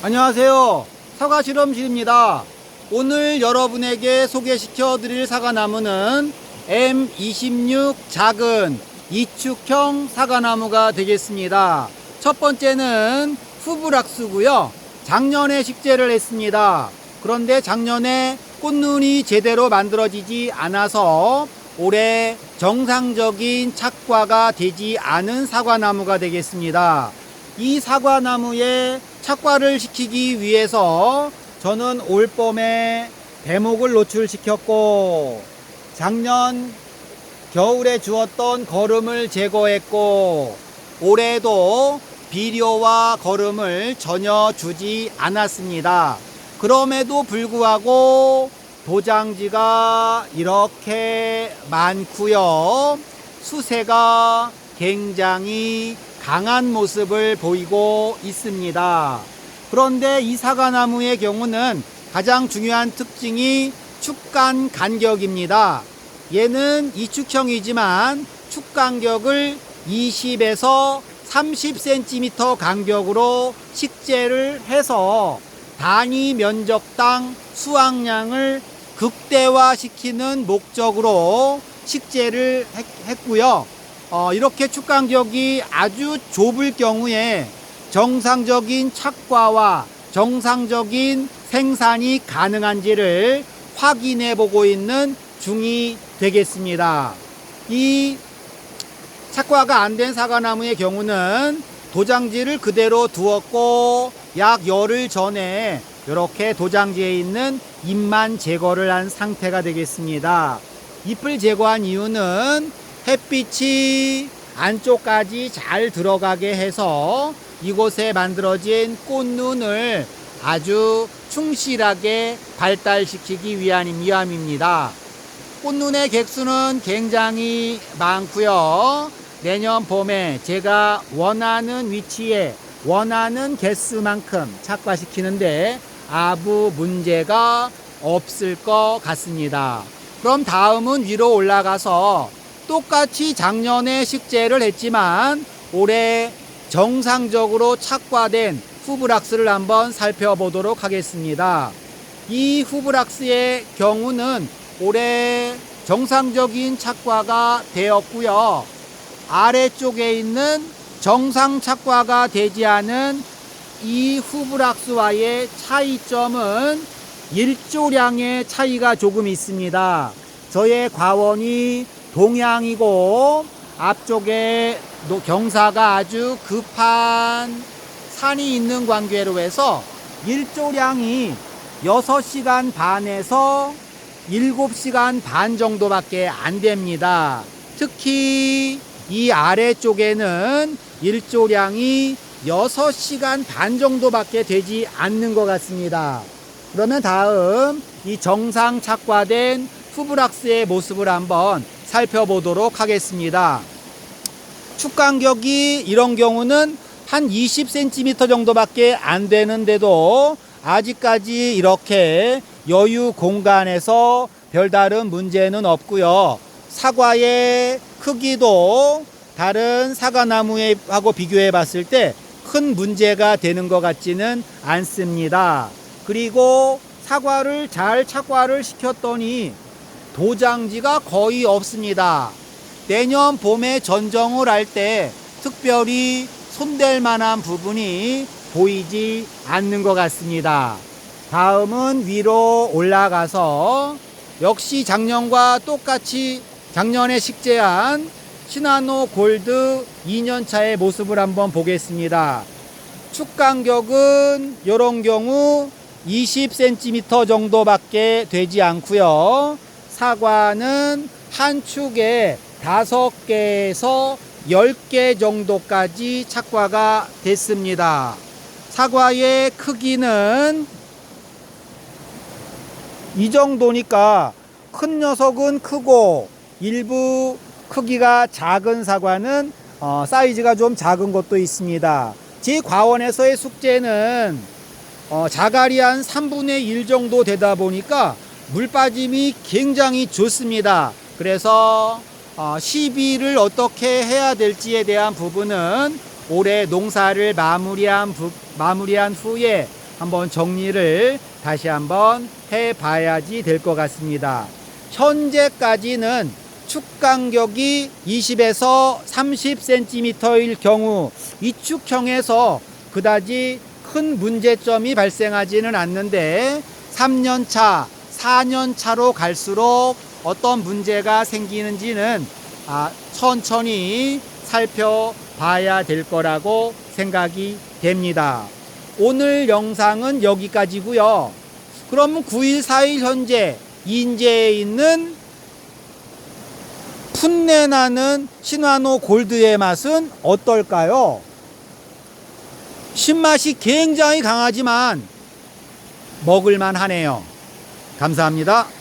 안녕하세요. 사과 실험실입니다. 오늘 여러분에게 소개시켜 드릴 사과나무는 M26 작은 이축형 사과나무가 되겠습니다. 첫 번째는 후브락스고요. 작년에 식재를 했습니다. 그런데 작년에 꽃눈이 제대로 만들어지지 않아서 올해 정상적인 착과가 되지 않은 사과나무가 되겠습니다. 이 사과나무에 착과를 시키기 위해서 저는 올 봄에 대목을 노출시켰고 작년 겨울에 주었던 거름을 제거했고 올해도 비료와 거름을 전혀 주지 않았습니다. 그럼에도 불구하고 도장지가 이렇게 많고요. 수세가 굉장히 강한 모습을 보이고 있습니다. 그런데 이 사과나무의 경우는 가장 중요한 특징이 축간 간격입니다. 얘는 이축형이지만 축 간격을 20에서 30cm 간격으로 식재를 해서 단위 면적당 수확량을 극대화시키는 목적으로 식재를 했, 고요 어, 이렇게 축 간격이 아주 좁을 경우에 정상적인 착과와 정상적인 생산이 가능한지를 확인해 보고 있는 중이 되겠습니다. 이 착과가 안 된 사과나무의 경우는 도장지를 그대로 두었고 약 열흘 전에 이렇게 도장지에 있는 잎만 제거를 한 상태가 되겠습니다. 잎을 제거한 이유는 햇빛이 안쪽까지 잘 들어가게 해서 이곳에 만들어진 꽃눈을 아주 충실하게 발달시키기 위한 위함입니다. 꽃눈의 객수는 굉장히 많고요. 내년 봄에 제가 원하는 위치에 원하는 개수만큼 착과시키는데 아무 문제가 없을 것 같습니다. 그럼 다음은 위로 올라가서 똑같이 작년에 식재를 했지만 올해 정상적으로 착과된 후브락스를 한번 살펴보도록 하겠습니다. 이 후브락스의 경우는 올해 정상적인 착과가 되었고요. 아래쪽에 있는 정상 착과가 되지 않은 이 후브락스와의 차이점은 일조량의 차이가 조금 있습니다. 저의 과원이 동향이고 앞쪽에 노- 경사가 아주 급한 산이 있는 관계로 해서 일조량이 6시간 반에서 7시간 반 정도밖에 안 됩니다. 특히 이 아래쪽에는 일조량이 6시간 반 정도밖에 되지 않는 것 같습니다. 그러면 다음 이 정상 착과된 후브락스의 모습을 한번 살펴보도록 하겠습니다. 축 간격이 이런 경우는 한 20cm 정도밖에 안 되는데도 아직까지 이렇게 여유 공간에서 별다른 문제는 없고요. 사과의 크기도 다른 사과나무하고 비교해 봤을 때 큰 문제가 되는 것 같지는 않습니다. 그리고 사과를 잘 착과를 시켰더니 도장지가 거의 없습니다. 내년 봄에 전정을 할 때 특별히 손댈 만한 부분이 보이지 않는 것 같습니다. 다음은 위로 올라가서 역시 작년과 똑같이 작년에 식재한 시나노 골드 2년차의 모습을 한번 보겠습니다. 축 간격은 이런 경우 20cm 정도밖에 되지 않고요. 사과는 한 축에 5개에서 10개 정도까지 착과가 됐습니다. 사과의 크기는 이 정도니까 큰 녀석은 크고 일부 크기가 작은 사과는 어, 사이즈가 좀 작은 것도 있습니다. 제 과원에서의 숙제는 어, 자갈이 한 3분의 1 정도 되다 보니까 물 빠짐이 굉장히 좋습니다. 그래서 어, 시비를 어떻게 해야 될지에 대한 부분은 올해 농사를 마무리한, 부- 마무리한 후에 한번 정리를 다시 한번 해 봐야지 될 것 같습니다. 현재까지는 축 간격이 20에서 30cm일 경우 이 축형에서 그다지 큰 문제점이 발생하지는 않는데 3년 차, 4년 차로 갈수록 어떤 문제가 생기는지는 아, 천천히 살펴봐야 될 거라고 생각이 됩니다. 오늘 영상은 여기까지고요. 그럼 9일, 4일 현재 인제에 있는 풋내나는 신화노 골드의 맛은 어떨까요? 신맛이 굉장히 강하지만 먹을만 하네요. 감사합니다.